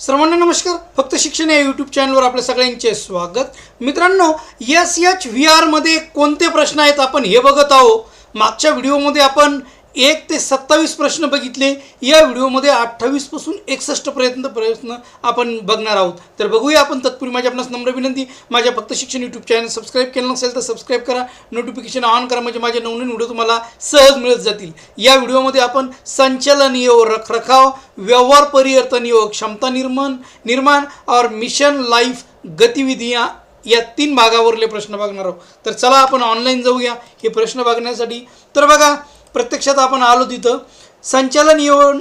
सर्वांना नमस्कार. फक्त शिक्षण या यूट्यूब चॅनलवर आपल्या सगळ्यांचे स्वागत. मित्रांनो एस एच व्ही आरमध्ये कोणते प्रश्न आहेत आपण हे बघत आहोत. मागच्या व्हिडिओमध्ये आपण एक ते सत्तावीस प्रश्न बघितले. या व्हिडिओमध्ये अठ्ठावीसपासून एकसष्टपर्यंत प्रश्न आपण बघणार आहोत. तर बघूया आपण तत्पूर्वी माझ्या आपणास नम्र विनंती. माझ्या फक्त शिक्षण यूट्यूब चॅनल सबस्क्राईब केलं नसेल तर सबस्क्राईब करा. नोटिफिकेशन ऑन करा म्हणजे माझे नवनवीन व्हिडिओ तुम्हाला सहज मिळत जातील. या व्हिडिओमध्ये आपण संचालन योग रखरखाव व्यवहार परिवर्तन योग क्षमता निर्माण निर्माण और मिशन लाईफ गतिविधियाँ या तीन भागावरले प्रश्न बघणार आहोत. तर चला आपण ऑनलाईन जाऊया. हे प्रश्न बघण्यासाठी. तर बघा प्रत्यक्षात आपण आलो तिथं. संचालन येऊन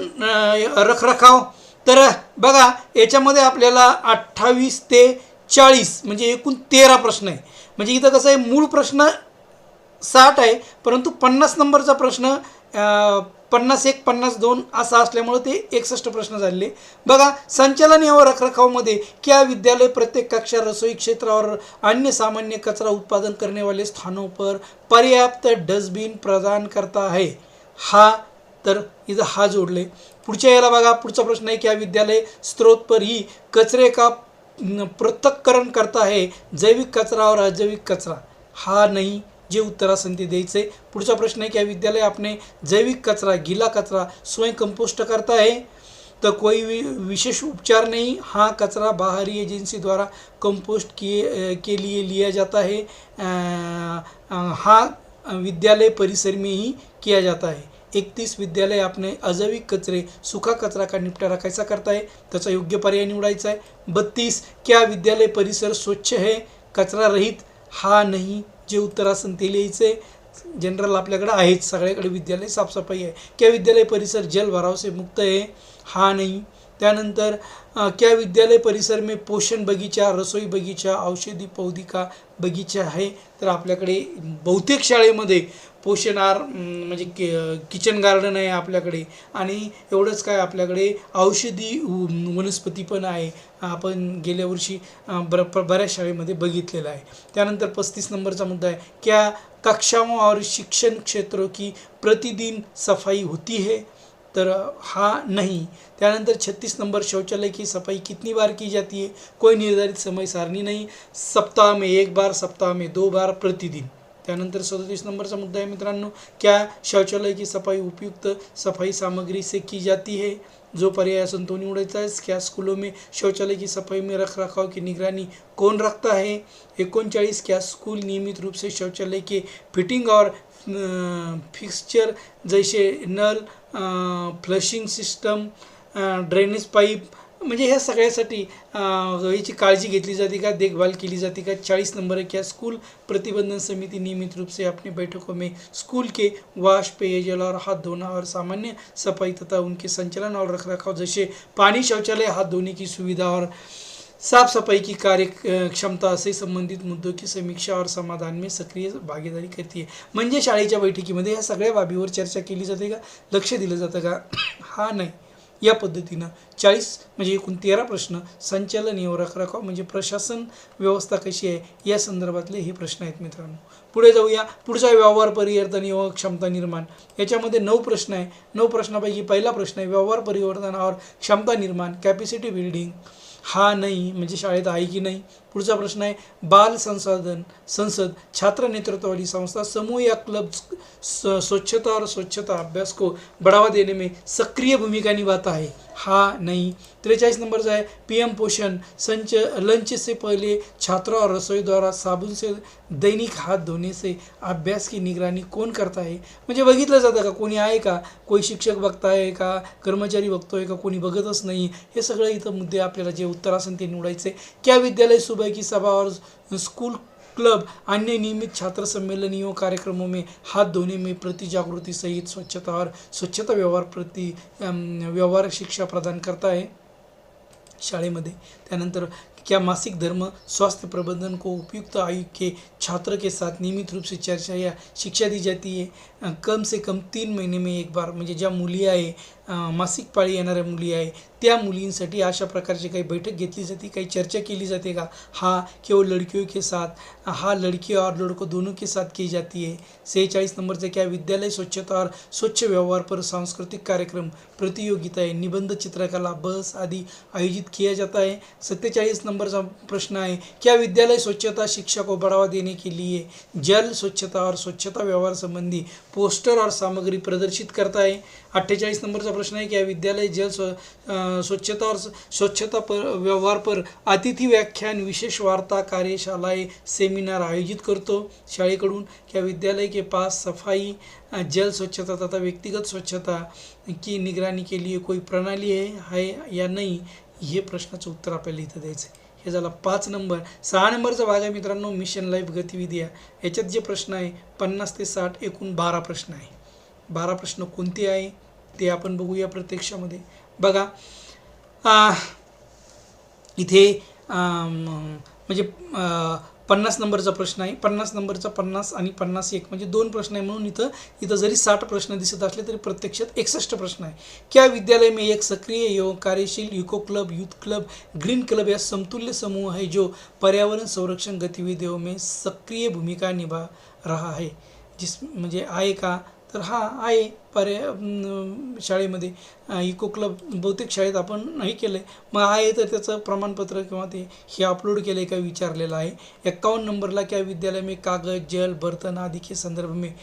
रखरखाव. तर बघा याच्यामध्ये आपल्याला अठ्ठावीस ते चाळीस म्हणजे एकूण तेरा प्रश्न आहे. म्हणजे इथं कसं आहे मूळ प्रश्न साठ आहे परंतु पन्नास नंबरचा प्रश्न पन्नास एक पन्नास दोन असा असल्यामुळं ते एकसष्ट प्रश्न झालेले बघा संचालन व रखरखावमध्ये क्या विद्यालय प्रत्येक कक्षा रसोई क्षेत्रावर अन्य सामान्य कचरा उत्पादन करनेवाले स्थानों पर पर्याप्त डस्टबिन प्रदान करता है हा तर इथं हा जोडले. पुढच्या याला बघा पुढचा प्रश्न आहे की विद्यालय स्त्रोत पर ही कचरे का पृथक्करण करता है जैविक कचरा और अजैविक कचरा? हा नाही जे उत्तर असेल ते द्यायचं. आहे पुढचा प्रश्न आहे की हा विद्यालय आपने जैविक कचरा गीला कचरा स्वयं कंपोस्ट करता है तो कोई वि- विशेष उपचार नहीं. हाँ कचरा बाहरी एजेंसी द्वारा कंपोस्ट किए के लिए लिया जाता है हा हाँ विद्यालय परिसर में ही किया जाता है. एकतीस विद्यालय आपने अजैविक कचरे सुखा कचरा का निपटारा कैसा करता है? त्याचा योग्य पर्याय निवडायचा आहे. बत्तीस क्या विद्यालय परिसर स्वच्छ है? कचरा रहित हा नहीं. जे उत्तर असेल ते लिहायचे जनरल आपल्याकडे आहेच सगळ्याकडे विद्यालय साफसफाई आहे. किंवा विद्यालय परिसर जल मुक्त आहे. हा नाही. त्यानंतर क्या विद्यालय परिसर में पोषण बगीचा रसोई बगीचा औषधी पौधिका बगीचा आहे तर आपल्याकडे बहुतेक शाळेमध्ये पोषण आर म्हणजे कि किचन गार्डन आहे आपल्याकडे. आणि एवढंच काय आपल्याकडे औषधी वनस्पती पण आहे. आपण गेल्या वर्षी बर बऱ्याच शाळेमध्ये बघितलेलं आहे. त्यानंतर पस्तीस नंबरचा मुद्दा आहे. क्या कक्षाओं और शिक्षण क्षेत्रों की प्रतिदिन सफाई होती है? तर हा नहीं. त्यानंतर छत्तीस नंबर शौचालय की सफाई कितनी बार की जाती है? कोई निर्धारित समय सारणी नहीं। सप्ताह में एक बार सप्ताह में दो बार प्रतिदिन। त्यानंतर सदतीस नंबरचा मुद्दा आहे मित्रांनो क्या शौचालय की सफाई उपयुक्त सफाई सामग्री से की जाती है? जो पर्याय असून तो निवडायचा आहे क्या स्कूलों में शौचालय की सफाई में रख रखाव की निगरानी कौन रखता है? एकोणचाळीस क्या स्कूल नियमित रूप से शौचालय के फिटिंग और फिक्सचर जैसे नल फ्लशिंग सिस्टम ड्रेनेज पाईप म्हणजे ह्या सगळ्यासाठी याची काळजी घेतली जाते का देखभाल केली जाते का? चाळीस नंबर क्या स्कूल प्रतिबंधन समिति नियमित रूप से अपनी बैठकों में स्कूल के वाश पेयजल और हाथ धोना और सामान्य सफाई तथा उनके संचालन और रखरखाव जैसे पानी शौचालय हाथ धोने की सुविधा और साफसफाई की कार्य क्षमता से संबंधित मुद्दों की समीक्षा और समाधान में सक्रिय भागीदारी करते आहे म्हणजे शाळेच्या बैठकीमध्ये ह्या सगळ्या बाबीवर चर्चा केली जाते का? लक्ष दिलं जातं का? हा नाही. या पद्धतीनं चाळीस म्हणजे एकूण तेरा प्रश्न संचालन व रखरखाव म्हणजे प्रशासन व्यवस्था कशी आहे? या संदर्भातले हे प्रश्न आहेत मित्रांनो. पुढे जाऊया. पुढचा व्यवहार परिवर्तन व क्षमता निर्माण. याच्यामध्ये नऊ प्रश्न आहे. नऊ प्रश्नापैकी पहिला प्रश्न आहे व्यवहार परिवर्तनावर क्षमता निर्माण कॅपॅसिटी बिल्डिंग हा नाही म्हणजे शाळेत आहे की नाही? पुढचा प्रश्न आहे बाल संसाधन संसद छात्र नेतृत्व वाली संस्था समूह या क्लब स्वच्छता और स्वच्छता अभ्यास को बढ़ावा देने में सक्रिय भूमिका निभाता है. हा नहीं त्रेचाळीस नंबर आहे. पी एम पोषण. संच लंच से पहले छात्रों और रसोई द्वारा साबुन से दैनिक हात धोने से अभ्यास की निगराणी कोण करता आहे म्हणजे बघितलं जातं का? कोणी आहे का? कोणी शिक्षक बघताय का? कर्मचारी बघतोय का? कोणी बघतच नाही. हे सगळं इथं मुद्दे आपल्याला जे उत्तर असेल ते निवडायचे. क्या विद्यालय सुबह की सभा और स्कूल क्लब अन्य नियमित छात्र सम्मेलनियों कार्यक्रमों में हाथ धोने में प्रति जागृति सहित स्वच्छता और स्वच्छता व्यवहार प्रति व्यवहार शिक्षा प्रदान करता है। शाळेमध्ये. त्यानंतर क्या मासिक धर्म स्वास्थ्य प्रबंधन को उपयुक्त आयु के छात्र के साथ नियमित रूप से चर्चा या शिक्षा दी जाती है। कम से कम तीन महीने में एक बार म्हणजे ज्या मुली आहे मासिक पाळी येणाऱ्या मुली आहे. त्या मुलींसाठी अशा प्रकारची काही बैठक घेतली जाते? काही चर्चा केली जाते का? हा केवळ लड़कियों के साथ हा लड़की और लड़को दोनों के साथ की जाती है? सेहेचाळीस नंबरचं क्या विद्यालय स्वच्छता और स्वच्छ व्यवहार पर सांस्कृतिक कार्यक्रम प्रतियोगिताएं निबंध चित्रकला बस आदि आयोजित किया जाता है? सत्तेचाळीस नंबरचा प्रश्न आहे क्या विद्यालय स्वच्छता शिक्षा को बढ़ावा देने के लिए जल स्वच्छता और स्वच्छता व्यवहार संबंधी पोस्टर और सामग्री प्रदर्शित करता है? अठ्ठेचाळीस नंबरचा प्रश्न है क्या विद्यालय जल स्व स्वच्छता और स्वच्छता पर व्यवहार पर अतिथि व्याख्यान विशेष वार्ता कार्यशालाएं सेमिनार आयोजित करतो. शाळेकडून क्या विद्यालय के पास सफाई जल स्वच्छता तथा व्यक्तिगत स्वच्छता की निगरानी के लिए कोई प्रणाली है है या नाही हे प्रश्नाचं उत्तर आपल्याला इथं द्यायचं आहे हे झाला पाच नंबर. सहा नंबरचा भाग आहे मित्रांनो मिशन लाईफ गतिविधी आहे याच्यात जे प्रश्न आहे पन्नास ते साठ एकूण बारा प्रश्न आहे. बारा प्रश्न कोणते आहे? ते आपण बघूया प्रत्यक्षामध्ये. बघा इथे म्हणजे पन्नास नंबरचा प्रश्न आहे. पन्नास नंबरचा पन्नास आणि पन्नास एक म्हणजे दोन प्रश्न आहे म्हणून इथं इथं जरी साठ प्रश्न दिसत असले तरी प्रत्यक्षात एकसष्ट प्रश्न आहे. क्या विद्यालय में एक सक्रिय एवं कार्यशील eco club youth club green club या समतुल्य समूह है जो पर्यावरण संरक्षण गतिविधियों में सक्रिय भूमिका निभा रहा है? जिस म्हणजे आहे का? तर हा आहे पर्याय शाळेमध्ये. इको क्लब बहुतेक शाळेत आपण नाही केलं आहे मग आहे तर त्याचं प्रमाणपत्र किंवा ते हे अपलोड केलं आहे का विचारलेलं आहे. एक्कावन्न नंबरला क्या विद्यालय में कागज जल बर्तन आदि के संदर्भ में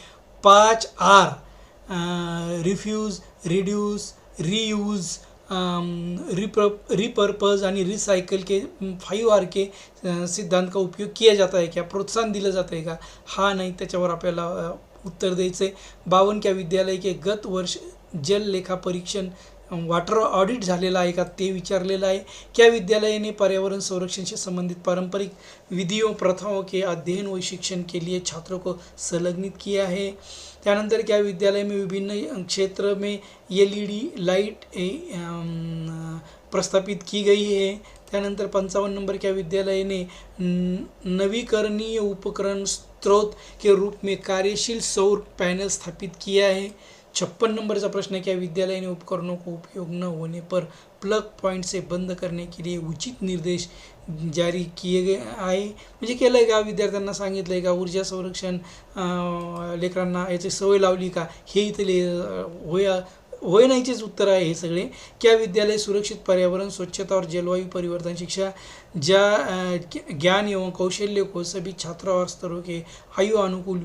पाच आर रिफ्यूज रिड्यूस रियूज रिप्र रिपर्पज आणि रिसायकल के फाईव्ह आर के सिद्धांत का उपयोग किया जाता है क्या? प्रोत्साहन दिलं जातं आहे का? हा नाही त्याच्यावर आपल्याला उत्तर द्यायचं. आहे बावन क्या विद्यालय के गत वर्ष जल लेखा परीक्षण वाटर ऑडिट झालेलं आहे का ते विचारलेलं आहे. क्या विद्यालय ने पर्यावरण संरक्षण से संबंधित पारंपरिक विधियों प्रथाओं के अध्ययन व शिक्षण के लिए छात्रों को संलग्नित किया है त्यानंतर क्या विद्यालय में विभिन्न क्षेत्र में एल ई डी लाइट ए, प्रस्थापित की गई है? त्यानंतर पंचावन्न नंबर क्या विद्यालय ने न- नवीकरणीय उपकरण स्रोत के रूप में कार्यशील सौर पैनल स्थापित किया है छप्पन नंबर का प्रश्न है क्या विद्यालय ने उपकरणों को उपयोग न होने पर प्लग पॉइंट से बंद करने के लिए उचित निर्देश जारी किए गए आहे. म्हणजे केलं आहे का? विद्यार्थ्यांना सांगितलं आहे का? ऊर्जा संरक्षण लेकरांना याची सवय लावली का? हे इथले अं, होय होय नाहीचेच उत्तर आहे हे सगळे. क्या विद्यालय सुरक्षित पर्यावरण, स्वच्छता और जलवायु परिवर्तन शिक्षा, ज्या ज्ञान एवं कौशल्य को सभी छात्रों और स्तरों के आयु अनुकूल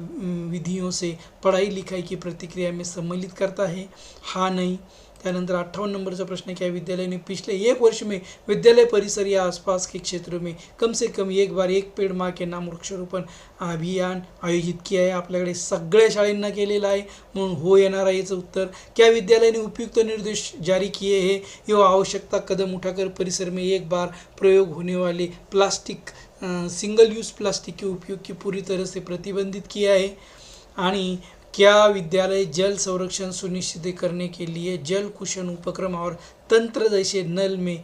विधियों से पढ़ाई लिखाई की प्रतिक्रिया में सम्मिलित करता है? हाँ नहीं। त्यानंतर अट्ठावन नंबरचा प्रश्न क्या विद्यालय ने पिछले एक वर्ष में विद्यालय परिसर या आसपास के क्षेत्रों में कम से कम एक बार एक पेड़ माँ के नाम वृक्षारोपण अभियान आयोजित किया आहे. आपल्याकडे सगळ्या शाळेंना केलेलं आहे. म्हणून हो येणार आहे याचं उत्तर. क्या विद्यालयाने उपयुक्त निर्देश जारी किए हे? यो आवश्यकता कदम उठाकर परिसर में एक बार प्रयोग होने वाले प्लास्टिक सिंगल यूज प्लास्टिक के उपयोग की पूरी तरह से प्रतिबंधित किया है आणि क्या विद्यालय जल संरक्षण सुनिश्चित करने के लिए जल कुशन उपक्रम और तंत्र जैसे नल में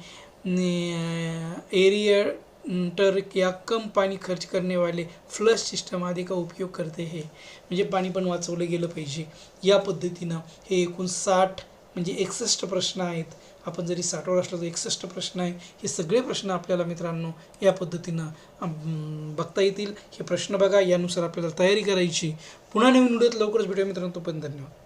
एरियटर या कम पाणी खर्च करने वाले फ्लश सिस्टम आदि का उपयोग करते हैं। म्हणजे पाणी पण वाचवलं गेलं पाहिजे. या पद्धतीनं हे एकूण साठ म्हणजे एकसष्ट प्रश्न आहेत. आपण जरी साठवर असलो तर एकसष्ट प्रश्न आहे हे सगळे प्रश्न आपल्याला मित्रांनो या पद्धतीनं बघता येतील. हे प्रश्न बघा यानुसार आपल्याला तयारी करायची. पुन्हा नवीन व्हिडिओत लवकरच भेटूया मित्रांनो तोपर्यंत धन्यवाद.